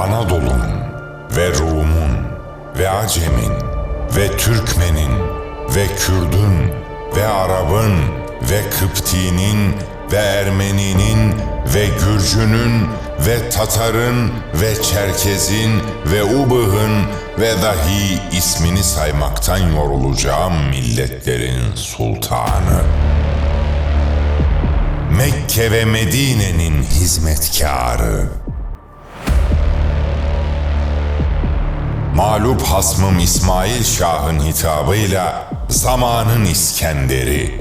Anadolu'nun ve Rum'un ve Acem'in ve Türkmen'in ve Kürd'ün ve Arap'ın ve Kıpti'nin ve Ermeni'nin ve Gürcü'nün ve Tatar'ın ve Çerkez'in ve Ubıh'ın ve dahi ismini saymaktan yorulacağım milletlerin sultanı. Mekke ve Medine'nin hizmetkarı. Mağlup hasmım İsmail Şah'ın hitabıyla zamanın İskender'i,